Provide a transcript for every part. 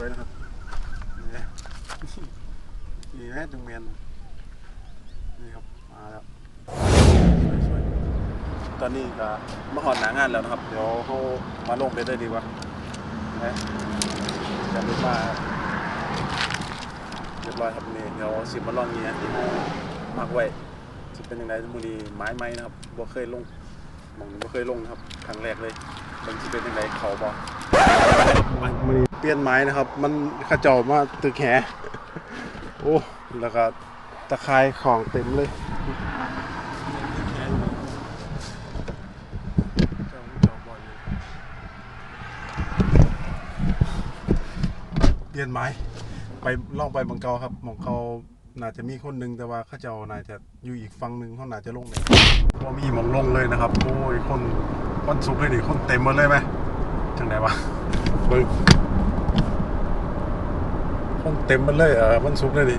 วยนะครับนี่นี่แม่จุงเมียนนี่ครับมาแล้วสวยๆตอนนี้ก็มาหอดหนางานแล้วนะครับ เดี๋ยวเขามาลงไปเลยดีกว่านะจะรู้ว่าเรียบร้อยครับนี่เดี๋ยวสิมาลองเงี้ยที่เขามักไว้จะเป็นยังไงมูนีไม้ไหมนะครับบ่เคยลงมองบ่เคยลงนะครับครั้งแรกเลยมันจะเป็นยังไงเขาบอกมัน เปลี่ยนไม้นะครับ มันขจ้ามาตึกแหโอ้แล้วก็ตะไคร้ของเต็มเลยเปลี่ยนไม้ไปล่องไปบังเกาครับมองเขาน่าจะมีคนหนึงแต่ว่าข้าเจ้าน่าจะอยู่อีกฝั่งหนึ่งเขาน่าจะลงเลยพอมีมองลงเลยนะครับ โอ้ยคนคนสุกเลยดิคนเต็มหมดเลยไหมจังไหนวะเบิ่ง คนเต็มมันเลยเออมันสุกเลยดิ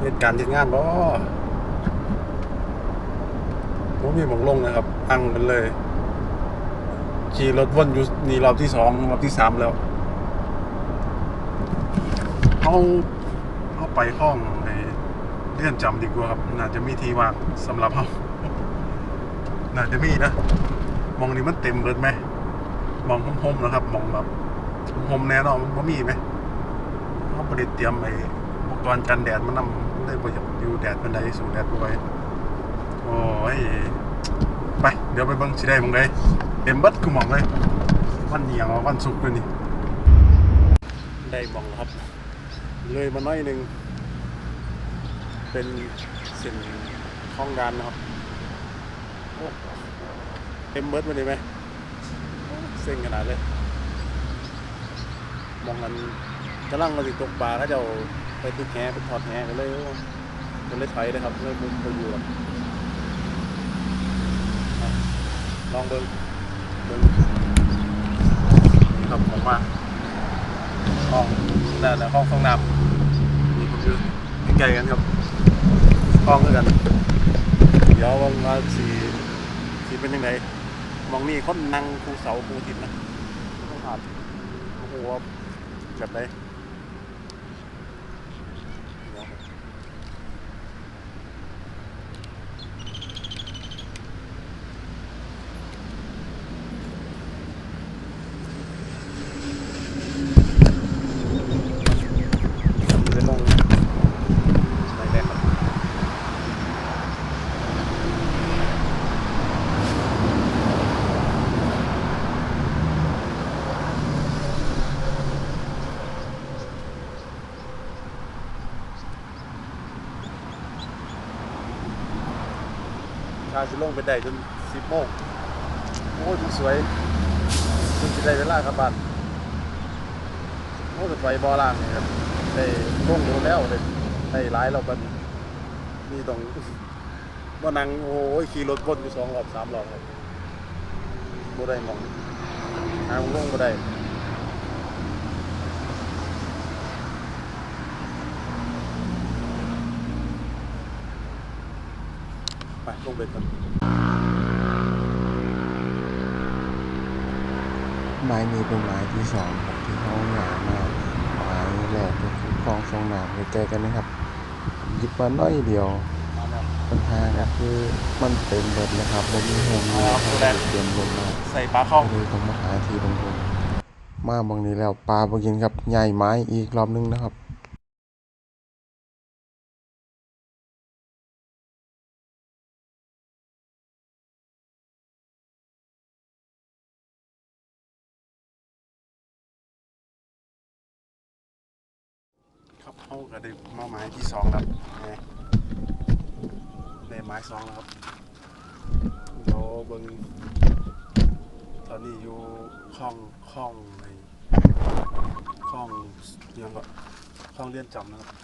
เหตุการณ์เหตุงานบ่ผมมีหมองลงนะครับ อังกันเลยขี่รถวนอยู่นี่รอบที่สองรอบที่สามแล้วเขาเขาไปห้องในเลื่อนจำดีกว่าครับ น่าจะมีที่ว่างสำหรับเขาน่าจะมีนะ มองนี้มันเต็มเบิดไหม มองห่มๆนะครับ มองแบบห่มแน่นอนมันมีไหม เขาประดิเตรียมไอ้อุปกรณ์กันแดดมันนำได้ประหยัดอยู่แดดเป็นไดสู่แดดบ่ไหว้โอ้ยไป เดี๋ยวไปเบิ่งสิได้บ่งไดเต็มเบิดคือหมองเลย วันนี้ยังว่าวันศุกร์เลยนี่ ได้มองครับ เลยมาหน้อยหนึ่ง เป็นเส้นห้องดานนะครับโอ้เต็มเบิดมาเลยไหมเซ็งขนาดเลย มองกัน กำลังมาสิตกปลาเขาจะเอาไปตึกแหไปถอดแหกันเลยก็เลยถอยเลยครับเลยมุมไปอยู่หรอกลองเบิ้งเบิ้งนี่ครับผมมาห้องนั่นแหละห้องฟองน้ำนี่ผมอยู่ใกล้กันครับห้องด้วยกัน เดี๋ยวว่ามาสีสีเป็นยังไงมองนี่คนนั่งคูเสาคูทิศนะต้องผ่านโอ้โหแบบไหน จะลงไหนแรกครับชาจะลงไปได้จนสิบโมงโอ้ยสวยจนจะได้เวลากลับบ้านโอ้แต่ไฟบ่อล่างนี่ครับได้ลงอยู่แล้วได้ได้หลายรอบบัดนี้นี่ต้องบ่นั่งโอ้ยขี่รถวนอยู่สองรอบสามรอบครับบ่ได้หมองหางลงบ่ได้ ไปลงไปกันไม้นี้เป็นไม้ที่สองครับที่เขาหามาไม้แรกก็คือกองทรงน้ำใกล้ๆกันนะครับหยิบมาน้อยเดียวมาแล้วปัญหาก็คือมันเต็มเบิดเลยครับบ่มีโฮมเลยครับเต็มลงมาใส่ปลาเข้าเลยต้องมาหาที่ลงทุนมาบางนี้แล้วปลาบ่กินครับใหญ่ไม้อีกรอบนึงนะครับ เขาก็ได้มาไม้ที่สองแล้วนี่ได้ไม้สองแล้วครับเดี๋ยวเบิ่งตอนนี้อยู่คลองคลองในคลองยังก็คลองเลียนจำนะครับ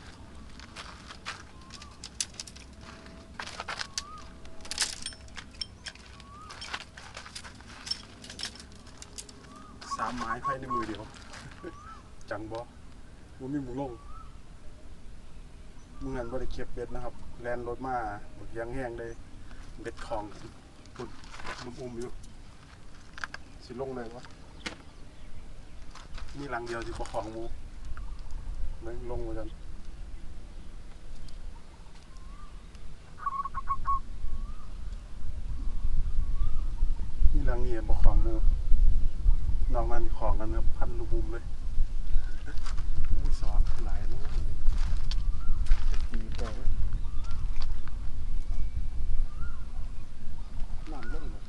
สามไม้ภายในมือเดียว จังบ่มันมีหมูลง มึงหันบริเก็บเบ็ดนะครับ แลนรถมาหมดยังแห้งเลย เบ็ดของปุดลุมอุ้มอยู่ สิลงเลยวะมีหลังเดียวที่ประคองมูเบิ่งลงมากันมีหลังนี้ประคองหมูนอกนั้นของกันครับพันลูกบุมเลยอุ้ยสอนหลายลูกจะกีแปลว่าน้ำเล่นเลย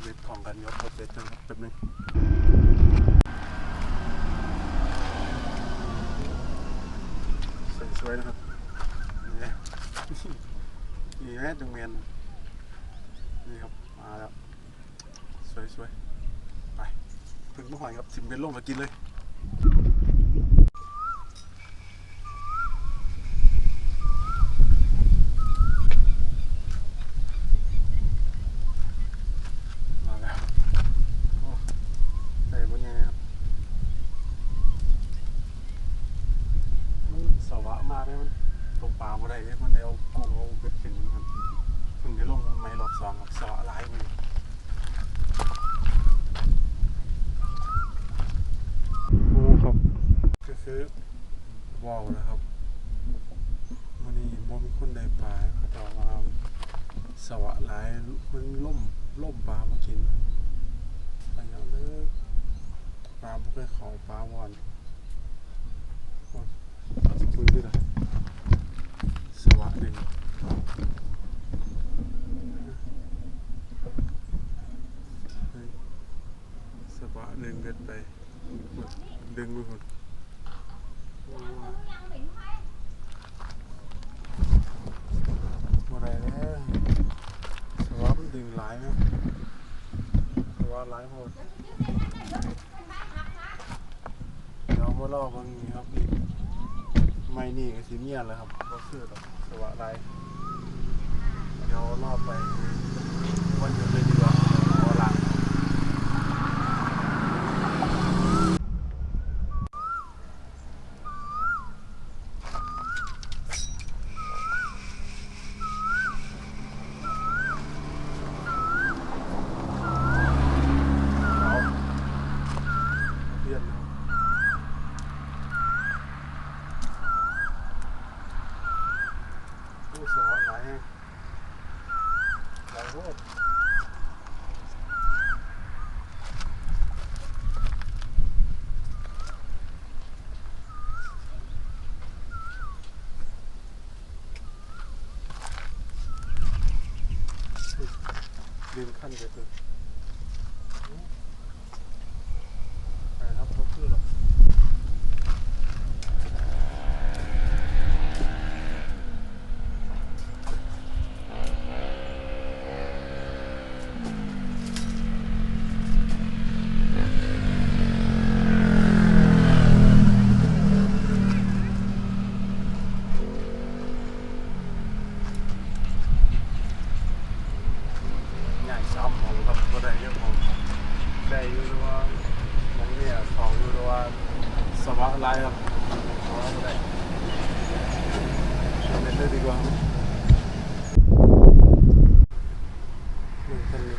เว็บ ของกันยกกดเว็บนะแป๊บนึงสวยๆนะครับนี่นี่แม่จังเมียนนี่ครับ มาแล้ว สวยๆ ไป ถึงเมื่อหอยครับสิมเป็นลงมากินเลย 5 1 Sawa din Sawa din biết đây Đừng luôn Một đây đấy Sawa cũng đừng lái nữa Sawa lái ยนะสวะหนึ่งเฮ้ยสวะหนึ่งเบ็ดไปดึงไปคนบ่ได้แล้วสวะมันดึงหลายไหมสวะหลายโหดเดี๋ยวมาลอกเบางนี้ครับนี่ไม่นี่ก็สีเมียนแล้วครับก็คือดอกสวะไรเดี๋ยวรอบไปวันหยุดเลยดีกว่าขอหลังเอาเพี้ยนนะครับ ผู้สอนหลายแห่งหลายโคตร ลืมขั้นไปเลยไปครับรถเพื่อหรอก ใหญ่ซ้ำของครับก็ได้เยอะของได้อยู่แต่ว่าหมองเนี่ยของอยู่แต่ว่าสวะลายครับสวะบ่ได้เล่นเลยดีกว่าครับหนึ่งคันนี้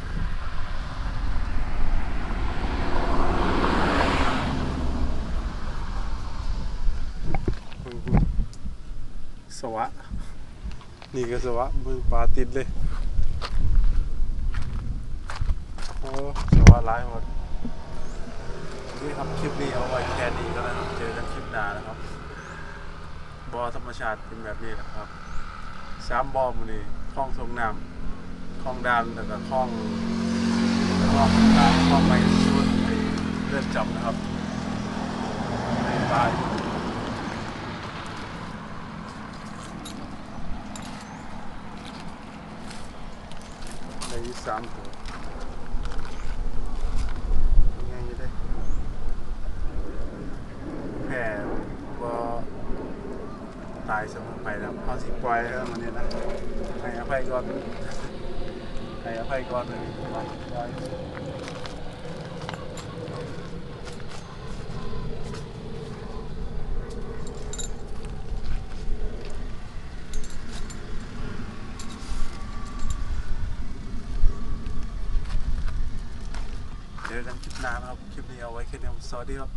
เพิ่งพูด สวะ นี่ก็สวะมือปลาติดเลยโอ้สวัสดีหมดนี่ครับคลิปนี้เอาไว้แค่นี้ก็แล้วครับเจอกันคลิปหน้านะครับบอธรรมชาติเป็นแบบนี้นะครับสามบอมันนี่คลองทรงน้ำคลองดานแล้วก็คลองคลองดานคลองไปชุดไปเลื่อนจำนะครับในปลาย ในสามตัวยังไงอยู่ได้แผ่บ่ตายเสมอไปแล้วเอาสิปล่อยแล้วมันนี่นะให้อภัยก่อนให้อภัยก่อนเลยปล่อย จอกัน คลิปหน้านะครับ คลิปนี้เอาไว้แค่นี้สวัสดีครับ